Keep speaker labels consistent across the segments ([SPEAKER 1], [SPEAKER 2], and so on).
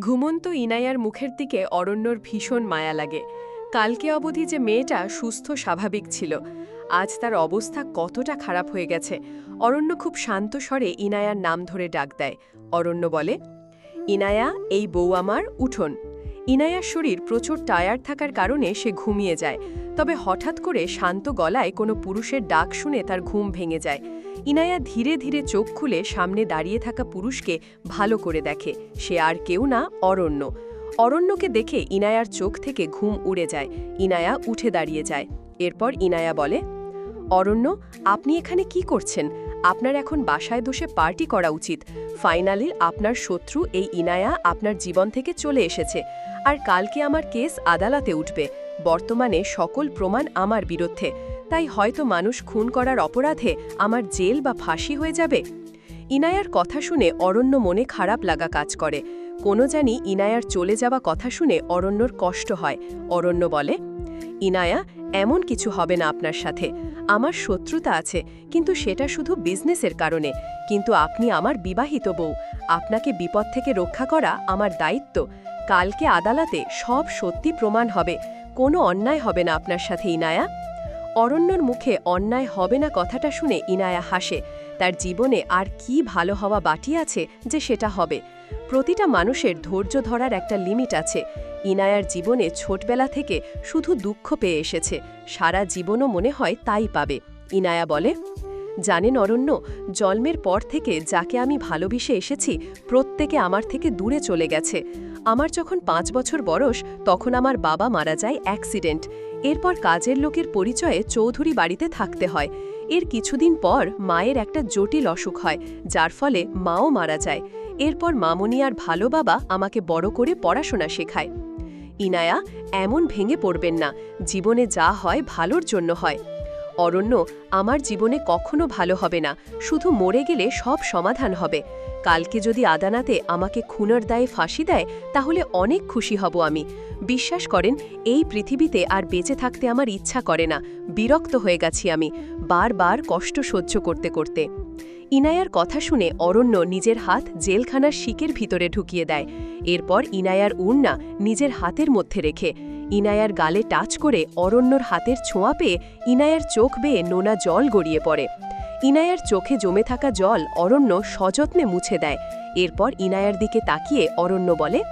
[SPEAKER 1] ঘুমন্ত ইনায়ার মুখের দিকে অরণ্যর ভীষণ মায়া লাগে। কালকে অবধি যে মেয়েটা সুস্থ, স্বাভাবিক ছিল, আজ তার অবস্থা কতটা খারাপ হয়ে গেছে। অরণ্য খুব শান্ত স্বরে ইনায়ার নাম ধরে ডাক দেয়। অরণ্য বলে, ইনায়া, এই বউ আমার, উঠোন। ইনায়ার শরীর প্রচুর টায়ার থাকার কারণে সে ঘুমিয়ে যায়। তবে হঠাৎ করে শান্ত গলায় কোনো পুরুষের ডাক শুনে তার ঘুম ভেঙে যায়। ইনায়া ধীরে ধীরে চোখ খুলে সামনে দাঁড়িয়ে থাকা পুরুষকে ভালো করে দেখে। সে আর কেউ না, অরণ্য। অরণ্যকে দেখে ইনায়ার চোখ থেকে ঘুম উড়ে যায়। ইনায়া উঠে দাঁড়িয়ে যায়। এরপর ইনায়া বলে, অরণ্য, আপনি এখানে কি করছেন? আপনার এখন বাসায় দোষে পার্টি করা উচিত। ফাইনালি আপনার শত্রু এই ইনায়া আপনার জীবন থেকে চলে এসেছে। আর কালকে আমার কেস আদালতে উঠবে। বর্তমানে সকল প্রমাণ আমার বিরুদ্ধে। তাই হয়তো মানুষ খুন করার অপরাধে আমার জেল বা ফাঁসি হয়ে যাবে? ইনায়ার কথা শুনে অরণ্য মনে খারাপ লাগা কাজ করে। কোনো জানি ইনায়ার চলে যাওয়া কথা শুনে অরণ্যর কষ্ট হয়। অরণ্য বলে, ইনায়া, এমন কিছু হবে না আপনার সাথে। আমার শত্রুতা আছে, কিন্তু সেটা শুধু বিজনেসের কারণে। কিন্তু আপনি আমার বিবাহিত বউ। আপনাকে বিপদ থেকে রক্ষা করা আমার দায়িত্ব। কালকে আদালতে সব সত্যি প্রমাণ হবে। কোনো অন্যায় হবে না আপনার সাথে, ইনায়া। অরণ্যর মুখে অন্যায় হবে না কথাটা শুনে ইনায়া হাসে। তার জীবনে আর কি ভালো হওয়া বাটি আছে যে সেটা হবে। প্রতিটা মানুষের ধৈর্য ধরার একটা লিমিট আছে। ইনায়ার জীবনে ছোটবেলা থেকে শুধু দুঃখ পেয়ে এসেছে। সারা জীবনও মনে হয় তাই পাবে। ইনায়া বলে, জানেন অরণ্য, জন্মের পর থেকে যাকে আমি ভালোবেসে এসেছি, প্রত্যেকে আমার থেকে দূরে চলে গেছে। আমার যখন পাঁচ বছর বয়স, তখন আমার বাবা মারা যায় অ্যাক্সিডেন্ট এরপর কাজের লোকের পরিচয়ে চৌধুরী বাড়িতে থাকতে হয়। এর কিছুদিন পর মায়ের একটা জটিল অসুখ হয়, যার ফলে মাও মারা যায়। এরপর মামনি আর ভালো বাবা আমাকে বড় করে পড়াশোনা শেখায়। ইনায়া, এমন ভেঙে পড়বেন না, জীবনে যা হয় ভালোর জন্য হয়। অরণ্য, আমার জীবনে কখনো ভালো হবে না, শুধু মরে গেলে সব সমাধান হবে। কালকে যদি আদানাতে আমাকে খুনের দায়ে ফাঁসি দেয়, তাহলে অনেক খুশি হব আমি। বিশ্বাস করেন, এই পৃথিবীতে আর বেঁচে থাকতে আমার ইচ্ছা করে না। বিরক্ত হয়ে গেছি আমি, বারবার কষ্ট সহ্য করতে করতে। ইনায়ার কথা শুনে অরণ্য নিজের হাত জেলখানার শিকের ভিতরে ঢুকিয়ে দেয়। এরপর ইনায়ার উড়না নিজের হাতের মধ্যে রেখে, ইনায়ার গালে টাচ করে অরণ্যর হাতের ছোঁয়া পেয়ে ইনায়ার চোখ বেয়ে নোনা জল গড়িয়ে পড়ে। ইনায়ার চোখে জমে থাকা জল অরণ্য সযত্নে মুছে দেয়। এরপর ইনায়ার দিকে তাকিয়ে অরণ্য বলে,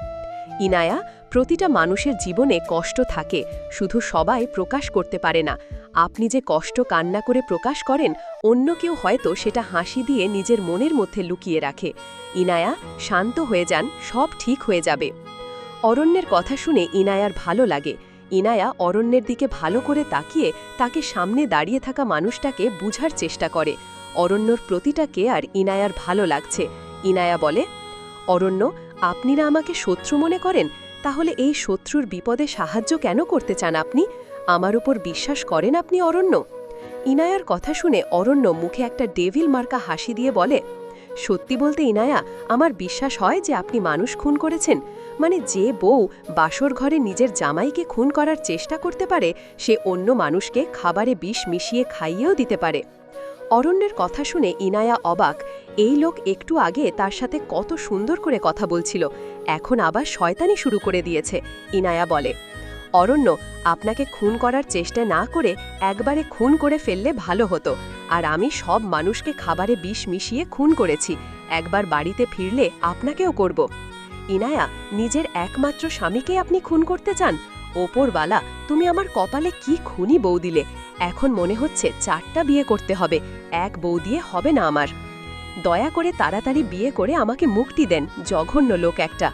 [SPEAKER 1] ইনায়া, প্রতিটা মানুষের জীবনে কষ্ট থাকে, শুধু সবাই প্রকাশ করতে পারে না। আপনি যে কষ্ট কান্না করে প্রকাশ করেন, অন্য কেউ হয়তো সেটা হাসি দিয়ে নিজের মনের মধ্যে লুকিয়ে রাখে। ইনায়া, শান্ত হয়ে যান, সব ঠিক হয়ে যাবে। অরণ্যের কথা শুনে ইনায়ার ভালো লাগে। ইনায়া অরণ্যের দিকে ভালো করে তাকিয়ে তাকে সামনে দাঁড়িয়ে থাকা মানুষটাকে বুঝার চেষ্টা করে। অরণ্যর প্রতিটা কেয়ার ইনায়ার ভালো লাগছে। ইনায়া বলে, অরণ্য, আপনিরা আমাকে শত্রু মনে করেন? তাহলে এই শত্রুর বিপদে সাহায্য কেন করতে চান আপনি? আমার উপর বিশ্বাস করেন আপনি অরণ্য? ইনায়ার কথা শুনে অরণ্য মুখে একটা ডেভিল মার্কা হাসি দিয়ে বলে সত্যি বলতে ইনায়া, আমার বিশ্বাস হয় যে আপনি মানুষ খুন করেছেন। মানে যে বউ বাসর ঘরে নিজের জামাইকে খুন করার চেষ্টা করতে পারে, সে অন্য মানুষকে খাবারে বিষ মিশিয়ে খাইয়েও দিতে পারে। অরণ্যের কথা শুনে ইনায়া অবাক, এই লোক একটু আগে তার সাথে কত সুন্দর করে কথা বলছিল, এখন আবার শয়তানি শুরু করে দিয়েছে, ইনায়া বলে। অরণ্য আপনাকে খুন করার চেষ্টা না করে একবারে খুন করে ফেললে ভালো হতো। আর আমি সব মানুষকে খাবারে বিষ মিশিয়ে খুন করেছি। একবার বাড়িতে ফিরলে আপনাকেও করব। ইনায়া, নিজের একমাত্র স্বামীকে আপনি খুন করতে চান? ওপরবালা তুমি আমার কপালে কি খুনি বউ দিলে? এখন মনে হচ্ছে চারটা বিয়ে করতে হবে। এক বউ দিয়ে হবে না আমার। দয়া করে তাড়াতাড়ি বিয়ে করে আমাকে মুক্তি দেন, জঘন্য লোক একটা।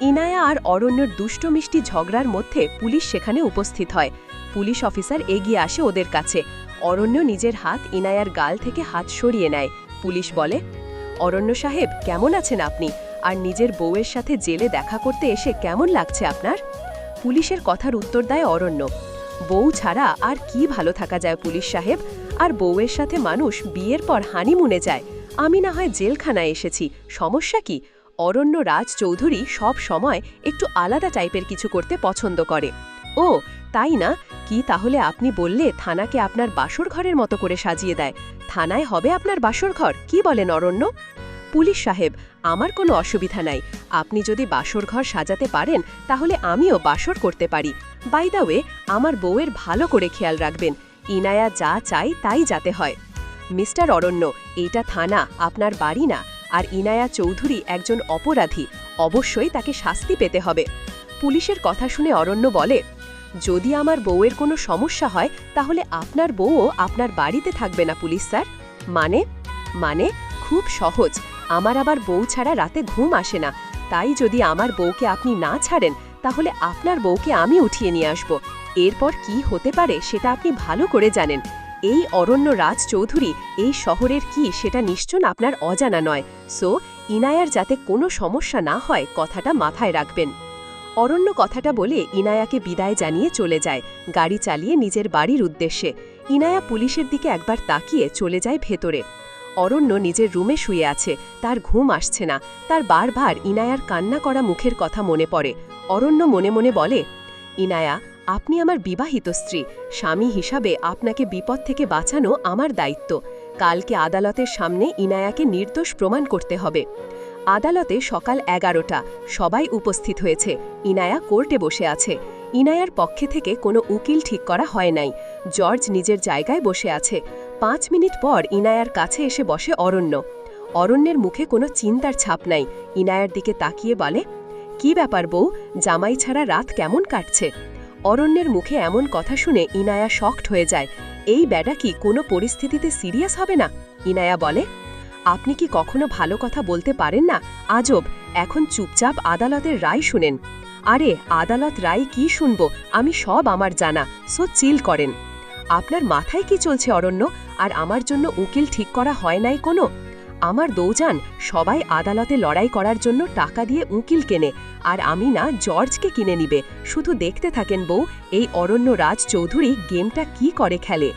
[SPEAKER 1] ইনায়া আর অরণ্যর দুষ্ট মিষ্টি ঝগড়ার মধ্যে পুলিশ সেখানে উপস্থিত হয়। পুলিশ অফিসার এগিয়ে আসে ওদের কাছে। অরণ্য নিজের হাত ইনায়ার গাল থেকে হাত সরিয়ে নেয়। পুলিশ বলে, অরণ্য সাহেব, কেমন আছেন আপনি? আর নিজের বউয়ের সাথে জেলে দেখা করতে এসে কেমন লাগছে আপনার? পুলিশের কথার উত্তর দেয় অরণ্য, বউ ছাড়া আর কি ভালো থাকা যায় পুলিশ সাহেব? আর বউয়ের সাথে মানুষ বিয়ের পর হানিমুনে যায়। আমি না হয় জেলখানায় এসেছি। সমস্যা কি? অরণ্য রাজ চৌধুরী সব সময় একটু আলাদা টাইপের কিছু করতে পছন্দ করে। ও, তাই না? কি তাহলে আপনি বললে থানাকে আপনার বাসর ঘরের মতো করে সাজিয়ে দেয়। থানায় হবে আপনার বাসর ঘর কি বলেন অরণ্য? পুলিশ সাহেব, আমার কোনো অসুবিধা নাই। আপনি যদি বাসর ঘর সাজাতে পারেন, তাহলে আমিও বাসর করতে পারি। বাই দ্য ওয়ে, আমার বউয়ের ভালো করে খেয়াল রাখবেন। ইনায়া যা চাই তাই যাতে হয়। মিস্টার অরণ্য এটা থানা, আপনার বাড়ি না? আর ইনায়া চৌধুরী একজন অপরাধী। অবশ্যই তাকে শাস্তি পেতে হবে। পুলিশের কথা শুনে অরণ্য বলে, যদি আমার বউয়ের কোনো সমস্যা হয়, তাহলে আপনার বউও আপনার বাড়িতে থাকবে না পুলিশ, স্যার। মানে? মানে? খুব সহজ। আমার আবার বউ ছাড়া রাতে ঘুম আসে না। তাই যদি আমার বউকে আপনি না ছাড়েন, তাহলে আপনার বউকে আমি উঠিয়ে নিয়ে আসব। এরপর কি হতে পারে, সেটা আপনি ভালো করে জানেন। এই অরণ্য রাজ চৌধুরী এই শহরের কি সেটা নিশ্চয় আপনার অজানা নয়। সো ইনায়ার যাতে কোনো সমস্যা না হয়, কথাটা মাথায় রাখবেন। অরণ্য কথাটা বলে ইনায়াকে বিদায় জানিয়ে চলে যায়, গাড়ি চালিয়ে নিজের বাড়ির উদ্দেশ্যে। ইনায়া পুলিশের দিকে একবার তাকিয়ে চলে যায় ভেতরে। অরণ্য নিজের রুমে শুয়ে আছে, তার ঘুম আসছে না। তার বারবার ইনায়ার কান্না করা মুখের কথা মনে পড়ে। অরণ্য মনে মনে বলে, ইনায়া আপনি আমার বিবাহিত স্ত্রী। স্বামী হিসাবে আপনাকে বিপদ থেকে বাঁচানো আমার দায়িত্ব। কালকে আদালতের সামনে ইনায়াকে নির্দোষ প্রমাণ করতে হবে। আদালতে সকাল এগারোটা সবাই উপস্থিত হয়েছে। ইনায়া কোর্টে বসে আছে। ইনায়ার পক্ষে থেকে কোনো উকিল ঠিক করা হয় নাই। জর্জ নিজের জায়গায় বসে আছে। পাঁচ মিনিট পর ইনায়ার কাছে এসে বসে অরণ্য। অরণ্যের মুখে কোনো চিন্তার ছাপ নাই। ইনায়ার দিকে তাকিয়ে বলে, কি ব্যাপার বউ? জামাই ছাড়া রাত কেমন কাটছে? অরণ্যের মুখে এমন কথা শুনে ইনায়া শকড হয়ে যায়। এই ব্যাটা কি কোনো পরিস্থিতিতে সিরিয়াস হবে না? ইনায়া বলে, আপনি কি কখনো ভালো কথা বলতে পারেন না? আজব, এখন চুপচাপ আদালতের রায় শুনেন। আরে, আদালত রায় কি শুনব? আমি সব আমার জানা, সো চিল করেন। আপনার মাথায় কি চলছে অরণ্য? আর আমার জন্য উকিল ঠিক করা হয় নাই কোনো? আমার দৌজান সবাই আদালতে লড়াই করার জন্য টাকা দিয়ে উকিল কেনে, আর আমি না জর্জকে কিনে নিবে। শুধু দেখতে থাকেন বউ, এই অরণ্য রাজ চৌধুরী গেমটা কি করে খেলে?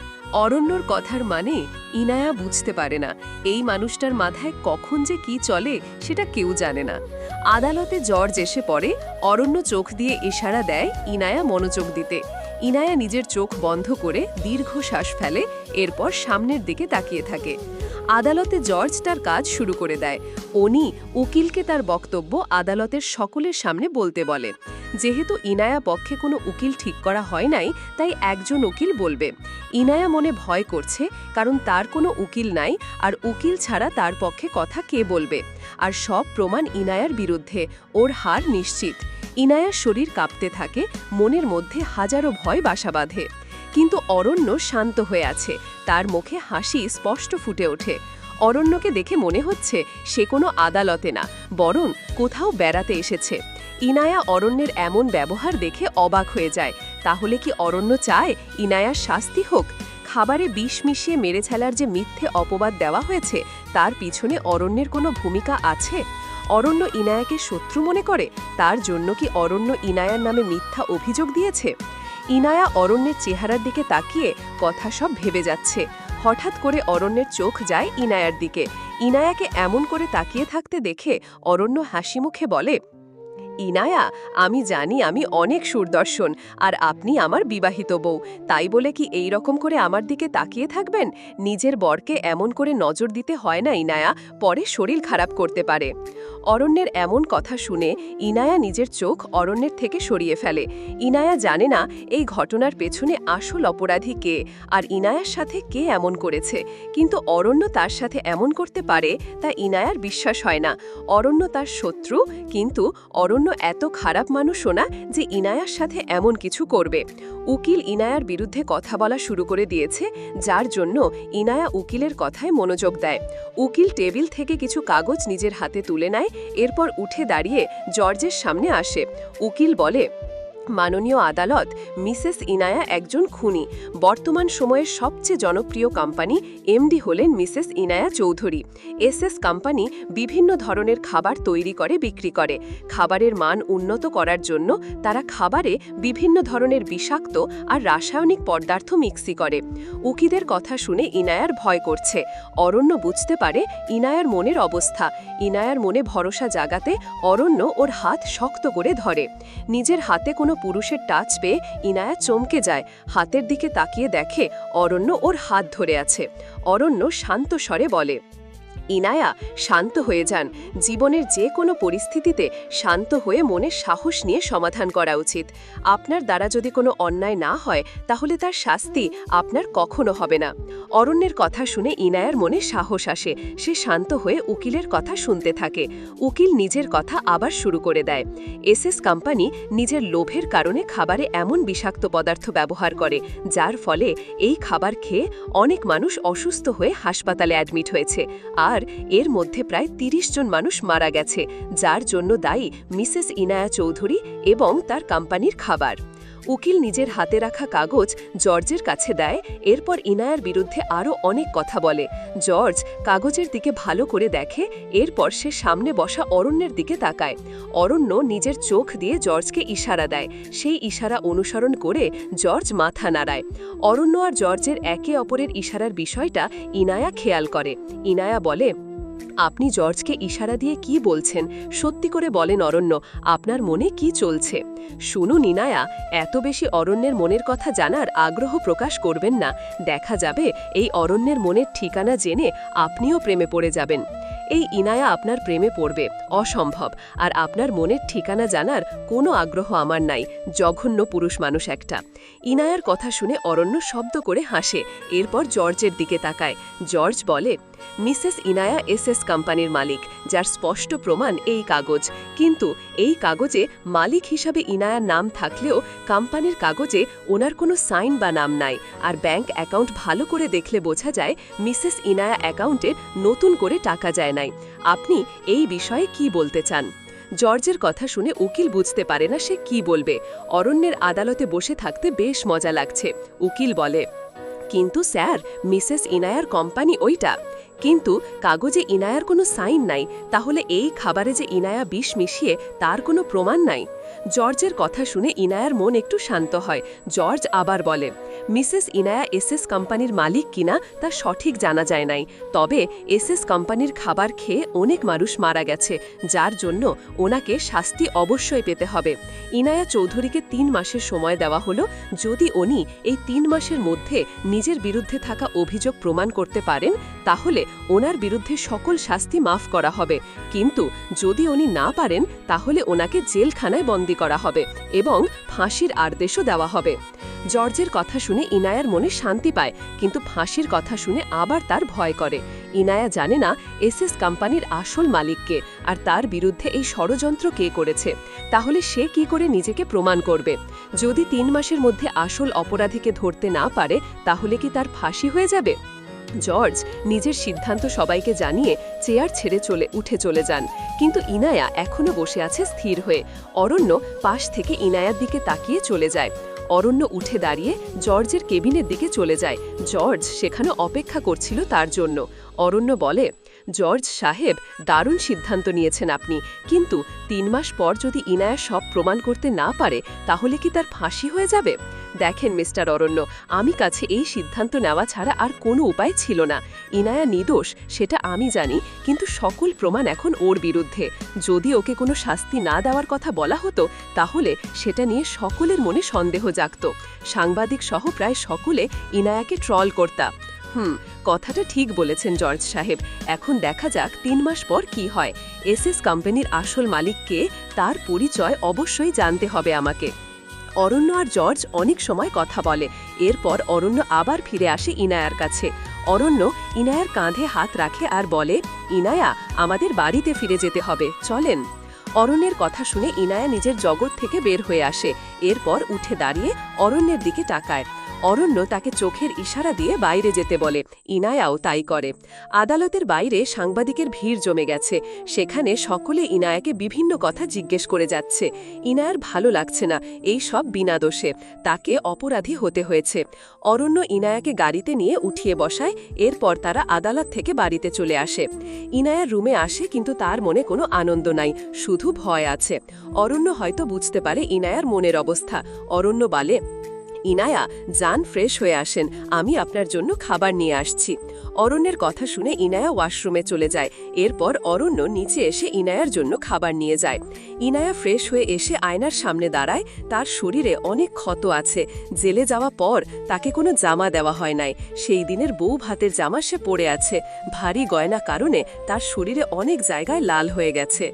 [SPEAKER 1] অরণ্যর কথার মানে ইনায়া বুঝতে পারে না, এই মানুষটার মাথায় কখন যে কি চলে সেটা কেউ জানে না। আদালতে জর্জ এসে পড়ে, অরণ্য চোখ দিয়ে ইশারা দেয় ইনায়া মনোযোগ দিতে। ইনায়া নিজের চোখ বন্ধ করে দীর্ঘ শ্বাস ফেলে, এরপর সামনের দিকে তাকিয়ে থাকে। আদালতে জর্জ তার কাজ শুরু করে দেয়। উনি উকিলকে তার বক্তব্য আদালতের সকলের সামনে বলতে বলে। যেহেতু ইনায়া পক্ষে কোনো উকিল ঠিক করা হয় নাই, তাই একজন উকিল বলবে। ইনায়া মনে ভয় করছে, কারণ তার কোনো উকিল নাই, আর উকিল ছাড়া তার পক্ষে কথা কে বলবে? আর সব প্রমাণ ইনায়ার বিরুদ্ধে। ওর হার নিশ্চিত। ইনায়ার শরীর কাঁপতে থাকে, মনের মধ্যে হাজারো ভয় বাসা বাঁধে। কিন্তু অরণ্য শান্ত হয়ে আছে, তার মুখে হাসি স্পষ্ট ফুটে ওঠে। অরণ্যকে দেখে মনে হচ্ছে সে কোনো আদালতে না, বরং কোথাও বেড়াতে এসেছে। ইনায়া অরণ্যের এমন ব্যবহার দেখে অবাক হয়ে যায়। তাহলে কি অরণ্য চায় ইনায়ার শাস্তি হোক? খাবারে বিষ মিশিয়ে মেরে ফেলার যে মিথ্যে অপবাদ দেওয়া হয়েছে, তার পিছনে অরণ্যের কোনো ভূমিকা আছে? অরণ্য ইনায়াকে শত্রু মনে করে, তার জন্য কি অরণ্য ইনায়ার নামে মিথ্যা অভিযোগ দিয়েছে? ইনায়া অরণ্যের চেহারার দিকে তাকিয়ে কথা সব ভেবে যাচ্ছে। হঠাৎ করে অরণ্যের চোখ যায় ইনায়ার দিকে। ইনায়াকে এমন করে তাকিয়ে থাকতে দেখে অরণ্য হাসি মুখে বলে, ইনায়া, আমি জানি আমি অনেক সুরদর্শন, আর আপনি আমার বিবাহিত বউ। তাই বলে কি এই রকম করে আমার দিকে তাকিয়ে থাকবেন? নিজের বরকে এমন করে নজর দিতে হয় না ইনায়া, পরে শরীর খারাপ করতে পারে। অরণ্যের এমন কথা শুনে ইনায়া নিজের চোখ অরণ্যের থেকে সরিয়ে ফেলে। ইনায়া জানে না এই ঘটনার পেছনে আসল অপরাধী কে আর ইনায়ার সাথে কে এমন করেছে। কিন্তু অরণ্য তার সাথে এমন করতে পারে তা ইনায়ার বিশ্বাস হয় না। অরণ্য তার শত্রু, কিন্তু অরণ্য এত খারাপ মানুষও না যে ইনায়ার সাথে এমন কিছু করবে। উকিল ইনায়ার বিরুদ্ধে কথা বলা শুরু করে দিয়েছে, যার জন্য ইনায়া উকিলের কথায় মনোযোগ দেয়। উকিল টেবিল থেকে কিছু কাগজ নিজের হাতে তুলে নেয় এরপর উঠে দাঁড়িয়ে জর্জের সামনে আসে। উকিল বলে মাননীয় আদালত মিসেস ইনায়া একজন খুনি। বর্তমান সময়ের সবচেয়ে জনপ্রিয় কোম্পানি এমডি হলেন Mrs Inaya Chowdhury. SS company বিভিন্ন ধরনের খাবার তৈরি করে, বিক্রি করে। খাবারের মান উন্নত করার জন্য তারা খাবারে বিভিন্ন ধরনের বিষাক্ত আর রাসায়নিক পদার্থ মিক্সি করে। উকিদের কথা শুনে ইনায়ার ভয় করছে। অরণ্য বুঝতে পারে ইনায়ার মনের অবস্থা। ইনায়ার মনে ভরসা জাগাতে অরণ্য ওর হাত শক্ত করে ধরে। নিজের হাতে কোনো পুরুষের টাচ পেয়ে ইনায়া চমকে যায়, হাতের দিকে তাকিয়ে দেখে অরণ্য ওর হাত ধরে আছে। অরণ্য শান্ত স্বরে বলে ইনায়া শান্ত হয়ে যান। জীবনের যে কোনো পরিস্থিতিতে শান্ত হয়ে মনে সাহস নিয়ে সমাধান করা উচিত। আপনার দ্বারা যদি কোনো অন্যায় না হয়, তাহলে তার শাস্তি আপনার কখনো হবে না। অরণ্যের কথা শুনে ইনায়ার মনে সাহস আসে। সে শান্ত হয়ে উকিলের কথা শুনতে থাকে। উকিল নিজের কথা আবার শুরু করে দেয়। এসএস কোম্পানি নিজের লোভের কারণে খাবারে এমন বিষাক্ত পদার্থ ব্যবহার করে, যার ফলে এই খাবার খেয়ে অনেক মানুষ অসুস্থ হয়ে হাসপাতালে অ্যাডমিট হয়েছে। আর এর মধ্যে প্রায় ৩০ জন মানুষ মারা গেছে, যার জন্য দায়ী মিসেস ইনায়া চৌধুরী এবং তার কোম্পানির খাবার। উকিল নিজের হাতে রাখা কাগজ জর্জের কাছে দেয়, এরপর ইনায়ার বিরুদ্ধে আরও অনেক কথা বলে। জর্জ কাগজের দিকে ভালো করে দেখে, এরপর সে সামনে বসা অরণ্যের দিকে তাকায়। অরণ্য নিজের চোখ দিয়ে জর্জকে ইশারা দেয়। সেই ইশারা অনুসরণ করে জর্জ মাথা নাড়ায়। অরণ্য আর জর্জের একে অপরের ইশারার বিষয়টা ইনায়া খেয়াল করে। ইনায়া বলে আপনি জর্জকে ইশারা দিয়ে কি বলছেন? সত্যি করে বলেন অরণ্য, আপনার মনে কি চলছে? শুনুন ইনায়া এত বেশি অরণ্যের মনের কথা জানার আগ্রহ প্রকাশ করবেন না। দেখা যাবে এই অরণ্যের মনের ঠিকানা জেনে আপনিও প্রেমে পড়ে যাবেন। এই ইনায়া আপনার প্রেমে পড়বে, অসম্ভব। আর আপনার মনের ঠিকানা জানার কোনো আগ্রহ আমার নাই, জঘন্য পুরুষ মানুষ একটা। ইনায়ার কথা শুনে অরণ্য শব্দ করে হাসে, এরপর জর্জের দিকে তাকায়। জর্জ বলে মিসেস ইনায়া এসএস কোম্পানির মালিক, যার স্পষ্ট প্রমাণ এই কাগজ। কিন্তু এই কাগজে মালিক হিসাবে ইনায়ার নাম থাকলেও কোম্পানির কাগজে ওনার কোনো সাইন বা নাম নাই। আর ব্যাংক অ্যাকাউন্ট ভালো করে দেখলে বোঝা যায় মিসেস ইনায়া অ্যাকাউন্টে নতুন করে টাকা যায় নাই। আপনি এই বিষয়ে কি বলতে চান? জর্জের কথা শুনে উকিল বুঝতে পারে না সে কি বলবে। অরণ্যের আদালতে বসে থাকতে বেশ মজা লাগছে, উকিল বলে। কিন্তু স্যার, মিসেস ইনায়ার কোম্পানি ওইটা। কিন্তু কাগজে ইনায়ার কোনো সাইন নাই, তাহলে এই খাবারে যে ইনায়া বিষ মিশিয়ে তার কোনো প্রমাণ নাই। জর্জের কথা শুনে ইনায়ার মন একটু শান্ত হয়। জর্জ আবার বলে, মিসেস ইনায়া এসএস কোম্পানির মালিক কিনা তা সঠিক জানা যায় নাই। তবে এসএস কোম্পানির খাবার খেয়ে অনেক মানুষ মারা গেছে, যার জন্য ওনাকে শাস্তি অবশ্যই পেতে হবে। ইনায়া চৌধুরীকে তিন মাসের সময় দেওয়া হলো, যদি উনি এই তিন মাসের মধ্যে নিজের বিরুদ্ধে থাকা অভিযোগ প্রমাণ করতে পারেন, তাহলে ওনার বিরুদ্ধে সকল শাস্তি মাফ করা হবে। কিন্তু যদি উনি না পারেন, তাহলে ওনাকে জেলখানায় বন্দী করা হবে এবং ফাঁসির আদেশও দেওয়া হবে। জর্জের কথা শুনে ইনায়ার মনে শান্তি পায়, কিন্তু ফাঁসির কথা শুনে আবার তার ভয় করে। ইনায়া জানে না এসএস কোম্পানির আসল মালিককে আর তার বিরুদ্ধে এই ষড়যন্ত্র কে করেছে। তাহলে সে কি করে নিজেকে প্রমাণ করবে? যদি তিন মাসের মধ্যে আসল অপরাধীকে ধরতে না পারে, তাহলে কি তার ফাঁসি হয়ে যাবে? জর্জ নিজের সিদ্ধান্ত সবাইকে জানিয়ে চেয়ার ছেড়ে চলে, উঠে চলে যান। কিন্তু ইনায়া এখনও বসে আছে স্থির হয়ে। অরণ্য পাশ থেকে ইনায়ার দিকে তাকিয়ে চলে যায়। অরণ্য উঠে দাঁড়িয়ে জর্জের কেবিনের দিকে চলে যায়। জর্জ সেখানে অপেক্ষা করছিল তার জন্য। অরণ্য বলে জর্জ সাহেব দারুণ সিদ্ধান্ত নিয়েছেন আপনি। কিন্তু তিন মাস পর যদি ইনায়া সব প্রমাণ করতে না পারে, তাহলে কি তার ফাঁসি হয়ে যাবে? দেখেন মিস্টার অরণ্য, আমি কাছে এই সিদ্ধান্ত নেওয়া ছাড়া আর কোনো উপায় ছিল না। ইনায়া নিদোষ, সেটা আমি জানি, কিন্তু সকল প্রমাণ এখন ওর বিরুদ্ধে। যদি ওকে কোনো শাস্তি না দেওয়ার কথা বলা হতো, তাহলে সেটা নিয়ে সকলের মনে সন্দেহ জাগত। সাংবাদিক সহ প্রায় সকলে ইনায়াকে ট্রল করতা। হুম, কথাটা ঠিক বলেছেন জর্জ সাহেব। এখন দেখা যাক তিন মাস পর কি হয়। এসএস কোম্পানির আসল মালিককে তার পরিচয় অবশ্যই জানতে হবে আমাকে। অরণ্য আর জর্জ অনেক সময় কথা বলে। এরপর অরণ্য আবার ফিরে আসে ইনায়ার কাছে। অরণ্য ইনায়ার কাঁধে হাত রাখে আর বলে, ইনায়া, আমাদের বাড়িতে ফিরে যেতে হবে। চলেন। অরণ্যের কথা শুনে ইনায়া নিজের জগৎ থেকে বের হয়ে আসে। এরপর উঠে দাঁড়িয়ে অরণ্যের দিকে তাকায়। অরণ্য তাকে চোখের ইশারা দিয়ে বাইরে যেতে বলে। ইনায়াও তাই করে। আদালতের বাইরে সাংবাদিকের ভিড় জমে গেছে। সেখানে সকলে ইনায়াকে বিভিন্ন কথা জিজ্ঞেস করে যাচ্ছে। ইনায়ার ভালো লাগছে না। এই সব বিনা দোষে। তাকে অপরাধী হতে হয়েছে। অরণ্য ইনায়াকে গাড়িতে নিয়ে উঠিয়ে বসায়। এরপর তারা আদালত থেকে বাড়িতে চলে আসে। ইনায়ার রুমে আসে কিন্তু তার মনে কোনো আনন্দ নাই। শুধু ভয় আছে। অরণ্য হয়তো বুঝতে পারে ইনায়ার মনের অবস্থা। অরণ্য বলে ইনায়া যান ফ্রেশ হয়ে আসেন। আমি আপনার জন্য খাবার নিয়ে আসছি। অরণ্যের কথা শুনে ইনায়া ওয়াশরুমে চলে যায়। এরপর অরণ্য নিচে এসে ইনায়ার জন্য খাবার নিয়ে যায়। ইনায়া ফ্রেশ হয়ে এসে আয়নার সামনে দাঁড়ায়। তার শরীরে অনেক ক্ষত আছে। জেলে যাওয়া পর তাকে কোনো জামা দেওয়া হয় নাই। সেই দিনের বউ ভাতের জামা সে পরে আছে। ভারী গয়না কারণে তার শরীরে অনেক জায়গায় লাল হয়ে গেছে।